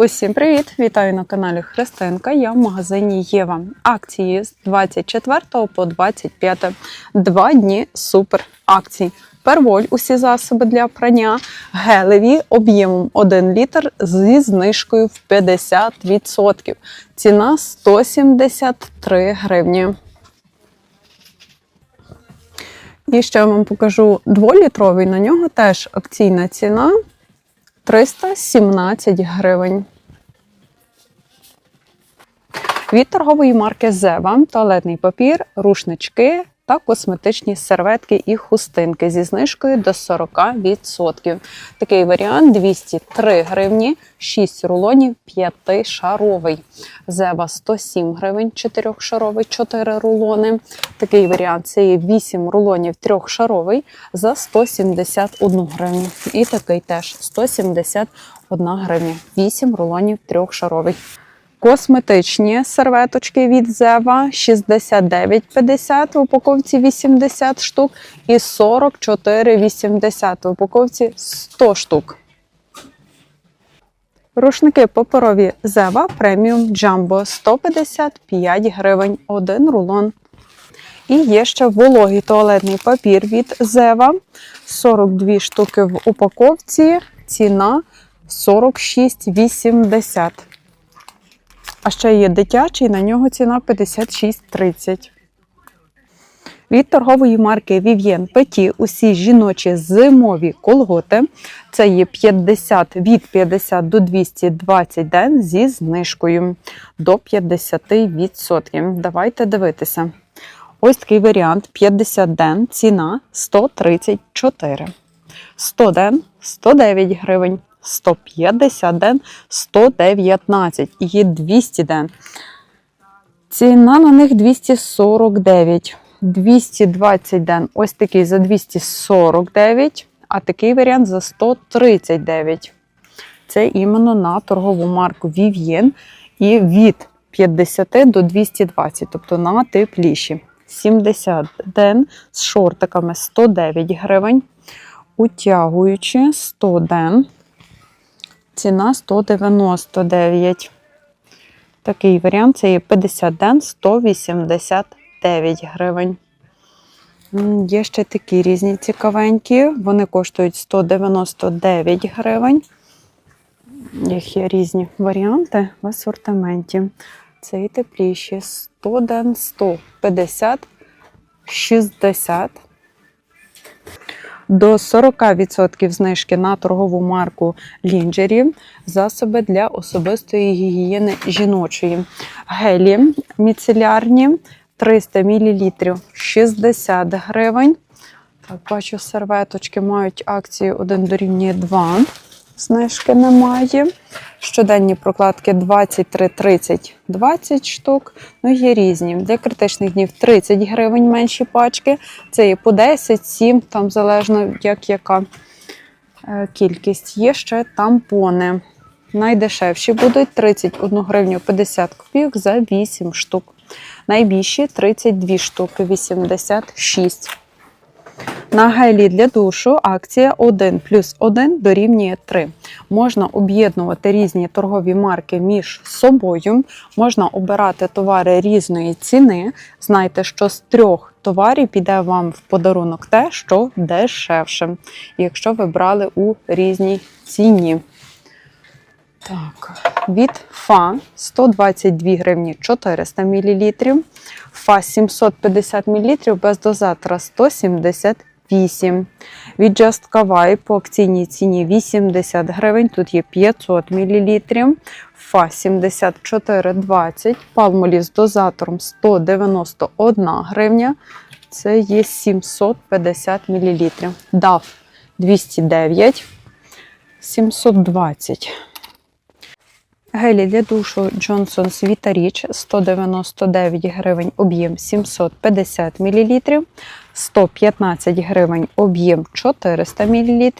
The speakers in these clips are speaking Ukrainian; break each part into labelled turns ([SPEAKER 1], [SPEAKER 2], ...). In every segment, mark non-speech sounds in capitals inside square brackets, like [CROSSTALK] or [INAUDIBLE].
[SPEAKER 1] Усім привіт! Вітаю на каналі Христинка. Я в магазині Єва. Акції з 24 по 25. Два дні супер акцій. Перволь усі засоби для прання, гелеві об'ємом 1 літр зі знижкою в 50%. Ціна 173 гривні. І ще вам покажу 2-літровий. На нього теж акційна ціна 317 гривень. Від торгової марки Зева туалетний папір, рушнички та косметичні серветки і хустинки зі знижкою до 40%. Такий варіант 203 гривні, 6 рулонів, 5-шаровий. Зева 107 гривень, 4-шаровий, 4 рулони. Такий варіант це є 8 рулонів 3-шаровий за 171 гривню. І такий теж 171 гривня, 8 рулонів 3-шаровий. Косметичні серветочки від Зева 69,50 в упаковці 80 штук і 44,80 в упаковці 100 штук. Рушники паперові Зева преміум Джамбо 155 гривень 1 рулон. І є ще вологий туалетний папір від Зева 42 штуки в упаковці. Ціна 46,80. А ще є дитячий, на нього ціна 56,30. Від торгової марки Vivien Petit усі жіночі зимові колготи. Це є 50 від 50 до 220 ден зі знижкою до 50%. Давайте дивитися. Ось такий варіант: 50 ден, ціна 134. 100 ден 109 гривень. 150 ден 119 і є 200 ден. Ціна на них 249. 220 ден. Ось такий за 249, а такий варіант за 139. Це іменно на торгову марку Vivien і від 50 до 220, тобто на тепліші. 70 ден з шортиками 109 гривень. Утягуючи 100 ден. Ціна 199. Такий варіант це є 50 ден 189 гривень. Є ще такі різні цікавенькі. Вони коштують 199 гривень. Їх є різні варіанти в асортименті. Це і тепліші 100 ден 150, 60 до 40% знижки на торгову марку Лінджері, засоби для особистої гігієни жіночої. Гелі міцелярні 300 мл 60 гривень. Так, бачу, серветочки мають акцію 1 дорівнює 2. Знижки немає. Щоденні прокладки 23, 30, 20 штук. Ну, є різні. Для критичних днів 30 гривень менші пачки. Це є по 10, 7, там залежно як яка е, кількість. Є ще тампони. Найдешевші будуть 31 гривню 50 копійок за 8 штук. Найбільші 32 штуки 86. На гелі для душу акція 1 плюс 1 дорівнює 3. Можна об'єднувати різні торгові марки між собою, можна обирати товари різної ціни. Знайте, що з трьох товарів піде вам в подарунок те, що дешевше, якщо ви брали у різній ціні. Так, від ФА 122 гривні 400 мл, ФА 750 мл без дозатора 178. Від Just Kawai по акційній ціні 80 гривень, тут є 500 мл, ФА 74,20, палмолів з дозатором 191 гривня, це є 750 мл. DAF 209, 720. Гелі для душу Johnson's Vita Rich 199 гривень, об'єм 750 мл, 115 гривень, об'єм 400 мл.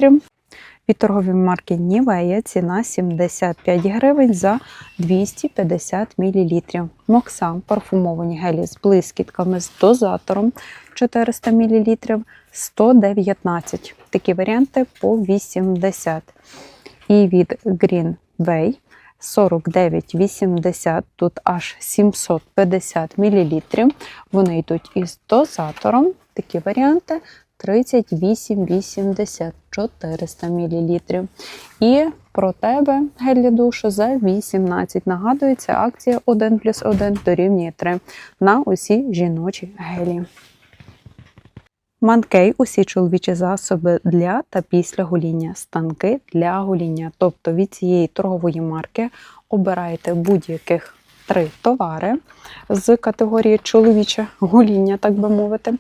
[SPEAKER 1] Від торгової марки Nivea ціна 75 гривень за 250 мл. Моксан парфумовані гелі з блискітками з дозатором 400 мл 119. Такі варіанти по 80. І від Green Way 49,80, тут аж 750 мл. Вони йдуть із дозатором. Такі варіанти 38,80 400 мл. І про тебе, гель душу, за 18. Нагадується, акція 1 плюс 1 дорівнює 3 на усі жіночі гелі. Манкей усі чоловічі засоби для та після гоління, станки для гоління. Тобто від цієї торгової марки обираєте будь-яких три товари з категорії чоловіче гоління, так би мовити,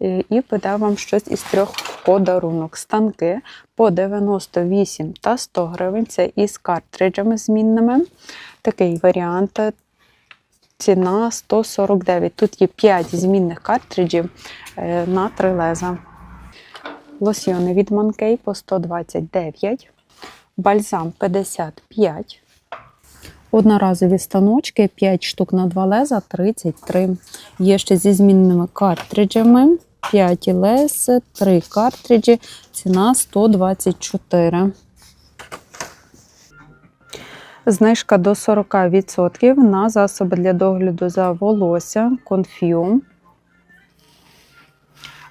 [SPEAKER 1] і піде вам щось із трьох подарунок. Станки по 98 та 100 гривень. Це із картриджами змінними. Такий варіант. Ціна 149. Тут є 5 змінних картриджів е, на 3 леза. Лосьйони від Манкей по 129, бальзам 55. Одноразові станочки 5 штук на 2 леза 33. Є ще зі змінними картриджами. 5 лез, 3 картриджі, ціна 124. Знижка до 40% на засоби для догляду за волосся Confume.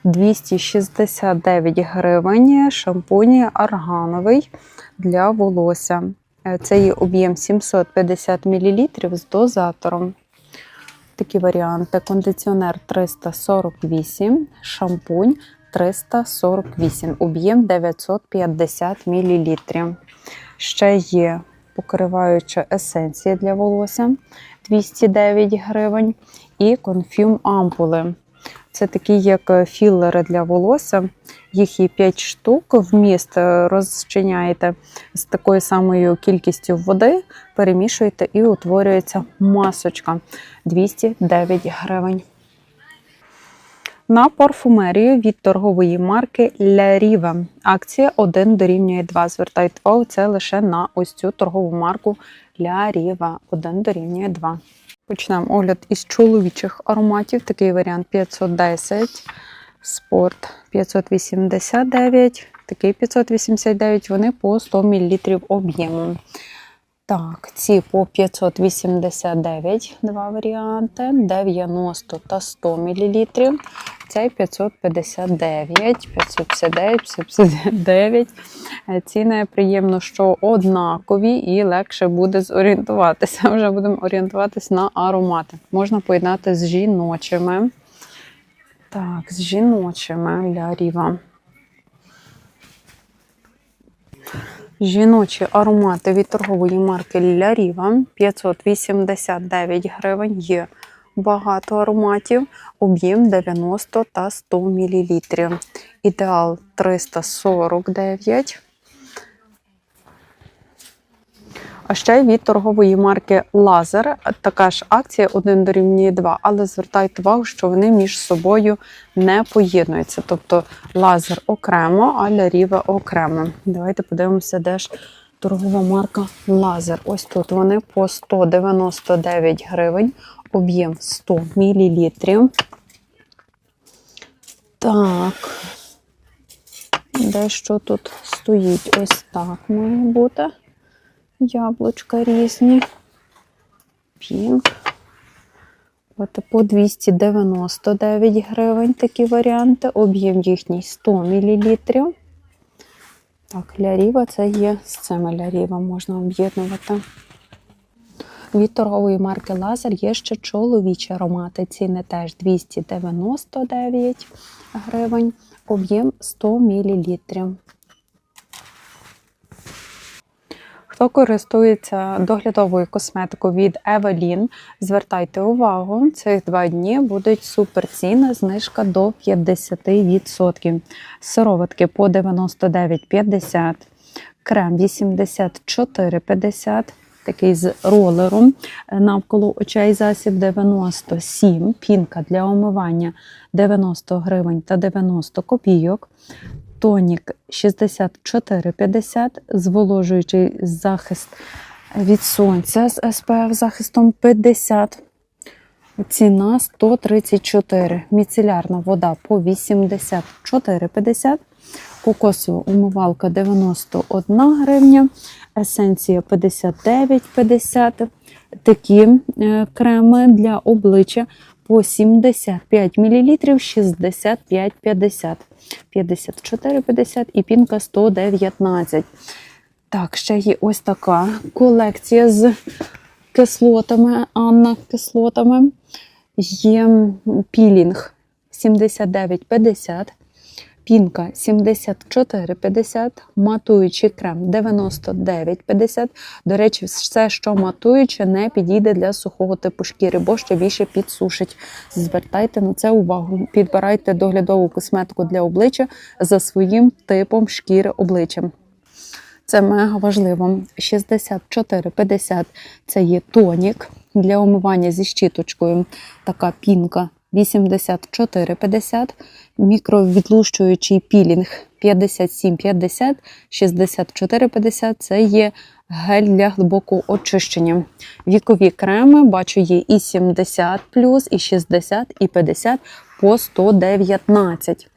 [SPEAKER 1] 269 гривень шампунь аргановий для волосся. Е, Це є об'єм 750 мл з дозатором. Такі варіанти: кондиціонер 348, шампунь 348, об'єм 950 мл. Ще є покриваюча есенція для волосся 209 гривень. І конфюм ампули. Це такі як філери для волосся. Їх є 5 штук. Вміст розчиняєте з такою самою кількістю води, перемішуєте і утворюється масочка 209 гривень. На парфумерію від торгової марки La Riva. Акція 1 дорівнює 2. Звертайте увагу, це лише на ось цю торгову марку La Riva. 1 дорівнює 2. Почнемо огляд із чоловічих ароматів. Такий варіант 510, спорт 589, такий 589, вони по 100 мл об'єму. Так, ці по 589, два варіанти, 90 та 100 мл. Цей 559, 559, 559. Е, Ціни приємно, що однакові і легше буде зорієнтуватися. [LAUGHS] Вже будемо орієнтуватися на аромати. Можна поєднати з жіночими. Так, з жіночими для ріва. Жіночі аромати від торгової марки Ля Ріва 589 гривень. Є багато ароматів, об'єм 90 та 100 мл. Ідеал 349. А ще від торгової марки Лазер. Така ж акція 1 дорівнює 2, але звертайте увагу, що вони між собою не поєднуються. Тобто лазер окремо, а ляріве окремо. Давайте подивимося, де ж торгова марка Лазер. Ось тут вони по 199 гривень, об'єм 100 мл. Так. Де що тут стоїть? Ось так має бути. Яблучка різні. Пінк. От по 299 гривень такі варіанти. Об'єм їхній 100 мл. Так, ляріва це є з цими ляріва можна об'єднувати. Від торгової марки Лазер є ще чоловічі аромати. Ціни теж 299 гривень, об'єм 100 мл. Хто користується доглядовою косметикою від Evelyn, звертайте увагу, цих два дні будуть суперціни, знижка до 50%. Сироватки по 99,50, крем 84,50, такий з ролером навколо очей засіб 97, пінка для омивання 90 гривень та 90 копійок. Тонік 64,50, зволожуючий захист від сонця з СПФ захистом 50. Ціна 134. Міцелярна вода по 84,50. Кокосова умивалка 91 гривня, есенція 59,50. Такі е, креми для обличчя по 75 мл 65,50. 54,50 і пінка 119. Так, ще є ось така колекція з кислотами, Анна кислотами. Є пілінг 79,50, пінка 74,50, матуючий крем 99,50. До речі, все, що матуюче, не підійде для сухого типу шкіри, бо ще більше підсушить. Звертайте на це увагу. Підбирайте доглядову косметику для обличчя за своїм типом шкіри обличчя. Це мега важливо. 64,50 це є тонік для умивання зі щіточкою. Така пінка 84,50, мікровідлущуючий пілінг 57,50, 64,50 це є гель для глибокого очищення. Вікові креми, бачу, є і 70 і 60, і 50 по 119.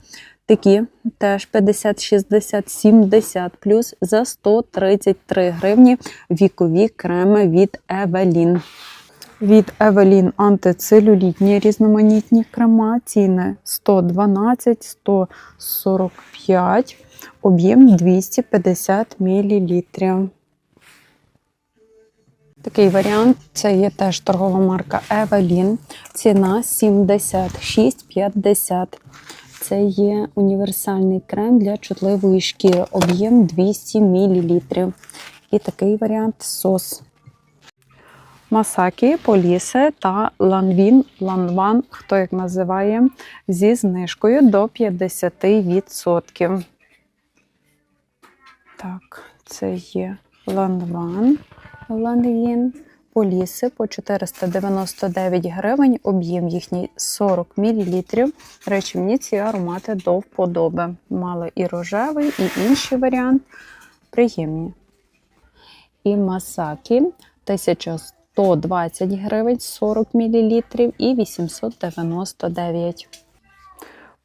[SPEAKER 1] Такі теж 50, 60, 70 плюс за 133 гривні вікові креми від Евелін. Від Евелін антицелюлітні різноманітні крема. Ціни 112, 145, об'єм 250 мл. Такий варіант це є теж торгова марка Евелін. Ціна 76,50. Це є універсальний крем для чутливої шкіри, об'єм 200 мл. І такий варіант сос. Масакі, Полісе та Ланвін, Ланван, хто як називає, зі знижкою до 50%. Так, це є Ланван, Ланвін. Поліси по 499 гривень, об'єм їхній 40 мл. Речі, мені ці аромати до вподоби. Мали і рожевий, і інший варіант. Приємні. І масакі 1120 гривень, 40 мл і 899.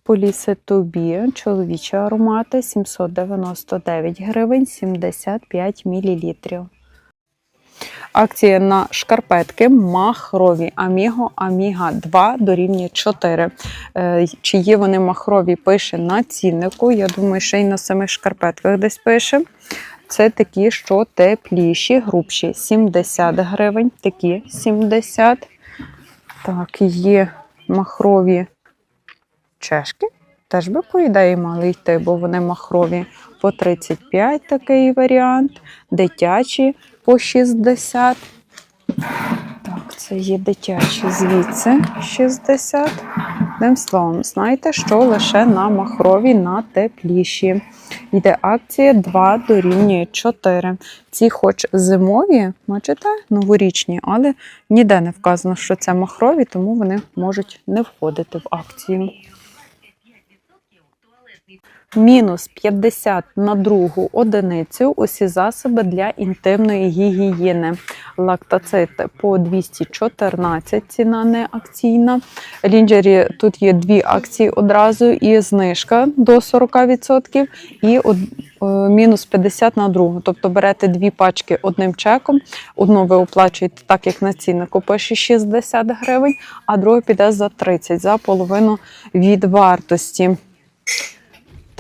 [SPEAKER 1] Поліси Тобі, чоловічі аромати 799 гривень, 75 мл. Акція на шкарпетки махрові Аміго Аміга 2 дорівнює 4. Е, Чи є вони махрові, пише на ціннику. Я думаю, ще й на самих шкарпетках десь пише. Це такі, що тепліші, грубші 70 гривень, такі 70. Так, є махрові чешки. Теж би, по ідеї, мали йти, бо вони махрові по 35 такий варіант. Дитячі по 60. Так, це є дитячі звідси 60. Одним словом, знаєте, що лише на махрові, на тепліші. Йде акція 2 дорівнює 4. Ці хоч зимові, бачите, новорічні, але ніде не вказано, що це махрові, тому вони можуть не входити в акцію. Мінус 50 на другу одиницю усі засоби для інтимної гігієни. Лактоцити по 214, ціна не акційна. Лінджері тут є дві акції одразу, і знижка до 40%, і е, мінус 50 на другу. Тобто берете дві пачки одним чеком. Одну ви оплачуєте так, як на ціннику пише 60 гривень, а друга піде за 30, за половину від вартості.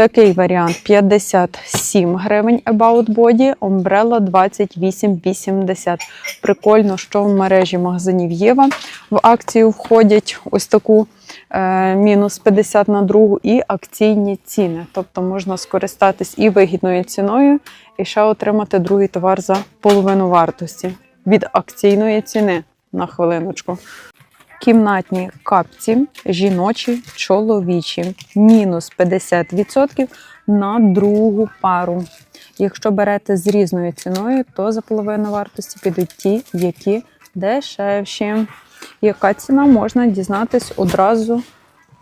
[SPEAKER 1] Такий варіант 57 гривень About Body, Umbrella 28,80. Прикольно, що в мережі магазинів Єва в акцію входять ось таку е, мінус 50 на другу і акційні ціни. Тобто можна скористатись і вигідною ціною, і ще отримати другий товар за половину вартості від акційної ціни на хвилиночку. Кімнатні капці, жіночі, чоловічі, мінус 50% на другу пару. Якщо берете з різною ціною, то за половину вартості підуть ті, які дешевші. Яка ціна можна дізнатись одразу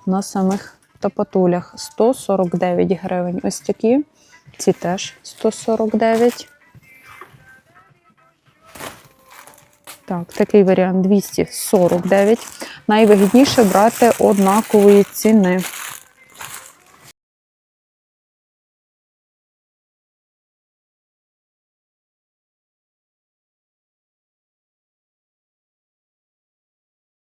[SPEAKER 1] на самих топотулях. 149 гривень. Ось такі. Ці теж 149. Так, такий варіант 249. Найвигідніше брати однакової ціни.